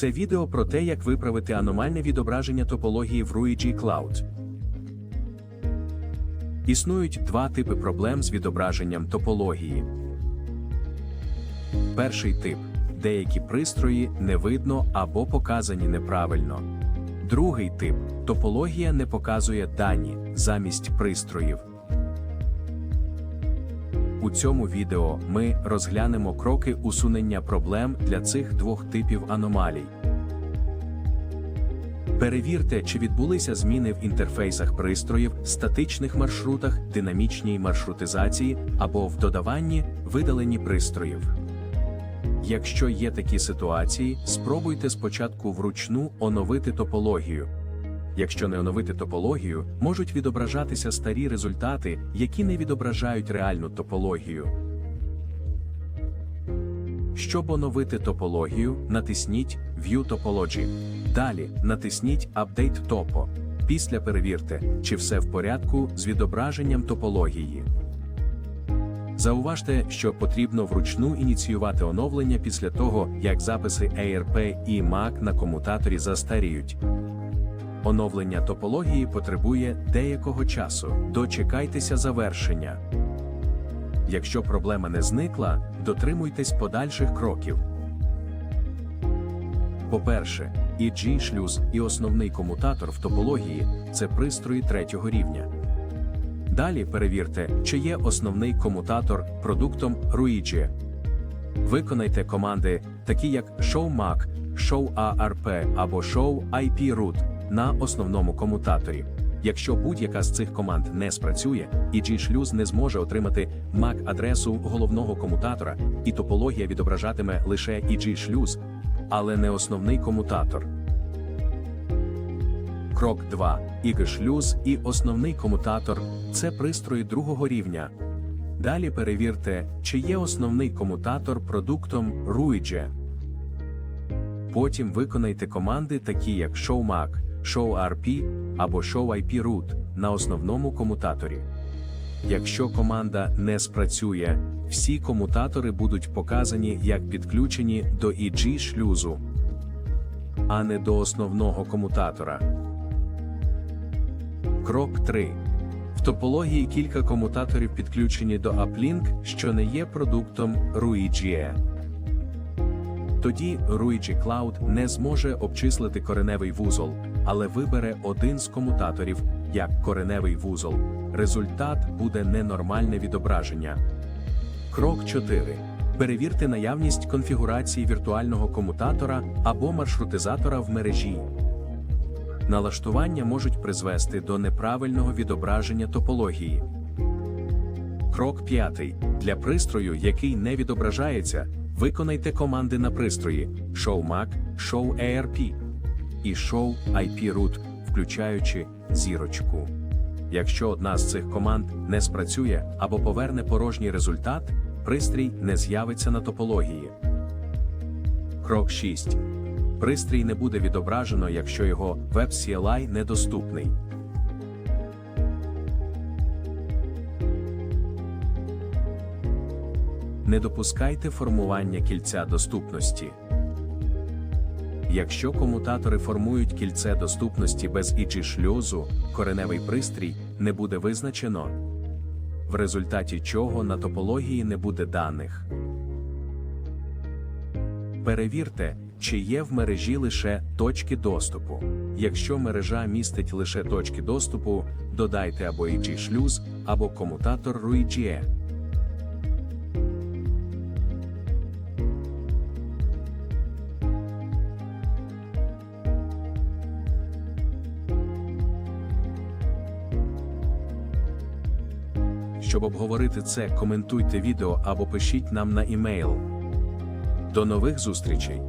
Це відео про те, як виправити аномальне відображення топології в Ruigi Cloud. Існують два типи проблем з відображенням топології. Перший тип деякі пристрої не видно або показані неправильно. Другий тип топологія не показує дані замість пристроїв. У цьому відео ми розглянемо кроки усунення проблем для цих двох типів аномалій. Перевірте, чи відбулися зміни в інтерфейсах пристроїв, статичних маршрутах, динамічній маршрутизації або в додаванні видалені пристроїв. Якщо є такі ситуації, спробуйте спочатку вручну оновити топологію. Якщо не оновити топологію, можуть відображатися старі результати, які не відображають реальну топологію. Щоб оновити топологію, натисніть View Topology. Далі натисніть Update Topo. Після перевірте, чи все в порядку з відображенням топології. Зауважте, що потрібно вручну ініціювати оновлення після того, як записи ARP і MAC на комутаторі застаріють. Оновлення топології потребує деякого часу. Дочекайтеся завершення. Якщо проблема не зникла, дотримуйтесь подальших кроків. По-перше, EG шлюз і основний комутатор в топології це пристрої третього рівня. Далі перевірте, чи є основний комутатор продуктом Ruigi. Виконайте команди, такі як showMac, showARP або showIPRoot на основному комутаторі. Якщо будь-яка з цих команд не спрацює, і G-шлюз не зможе отримати MAC-адресу головного комутатора, і топологія відображатиме лише EG шлюз, але не основний комутатор. Крок 2. ІГ-шлюз і основний комутатор це пристрої другого рівня. Далі перевірте, чи є основний комутатор продуктом Ruigi. Потім виконайте команди, такі як showMac, showRP або showIPRoot на основному комутаторі. Якщо команда не спрацює, всі комутатори будуть показані як підключені до EG шлюзу, а не до основного комутатора. Крок 3. В топології кілька комутаторів підключені до Uplink, що не є продуктом Ruigi. Тоді Ruigi Cloud не зможе обчислити кореневий вузол, але вибере один з комутаторів як кореневий вузол. Результат буде ненормальне відображення. Крок 4. Перевірте наявність конфігурації віртуального комутатора або маршрутизатора в мережі. Налаштування можуть призвести до неправильного відображення топології. Крок 5. Для пристрою, який не відображається, виконайте команди на пристрої showMac, showARP і showIPRoot, включаючи зірочку. Якщо одна з цих команд не спрацює або поверне порожній результат, пристрій не з'явиться на топології. Крок 6. Пристрій не буде відображено, якщо його WebCLI недоступний. Не допускайте формування кільця доступності. Якщо комутатори формують кільце доступності без іджі шлюзу, кореневий пристрій не буде визначено, в результаті чого на топології не буде даних. Перевірте, чи є в мережі лише точки доступу. Якщо мережа містить лише точки доступу, додайте або EG шлюз, або комутатор RUIGE. Щоб обговорити це, коментуйте відео або пишіть нам на імейл. До нових зустрічей!